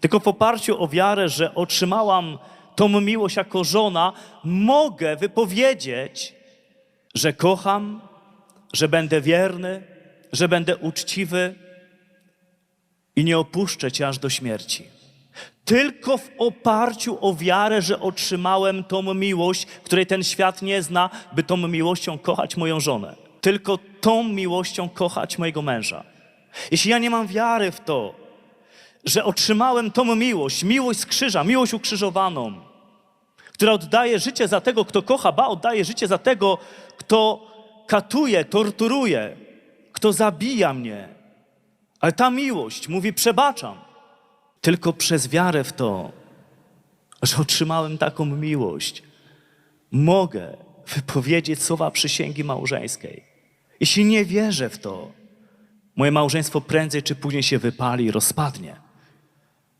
Tylko w oparciu o wiarę, że otrzymałam tą miłość jako żona, mogę wypowiedzieć, że kocham, że będę wierny, że będę uczciwy i nie opuszczę cię aż do śmierci. Tylko w oparciu o wiarę, że otrzymałem tą miłość, której ten świat nie zna, by tą miłością kochać moją żonę. Tylko tą miłością kochać mojego męża. Jeśli ja nie mam wiary w to, że otrzymałem tą miłość, miłość z krzyża, miłość ukrzyżowaną, która oddaje życie za tego, kto kocha, ba, oddaje życie za tego, kto katuje, torturuje, kto zabija mnie. Ale ta miłość mówi: przebaczam. Tylko przez wiarę w to, że otrzymałem taką miłość, mogę wypowiedzieć słowa przysięgi małżeńskiej. Jeśli nie wierzę w to, moje małżeństwo prędzej czy później się wypali i rozpadnie.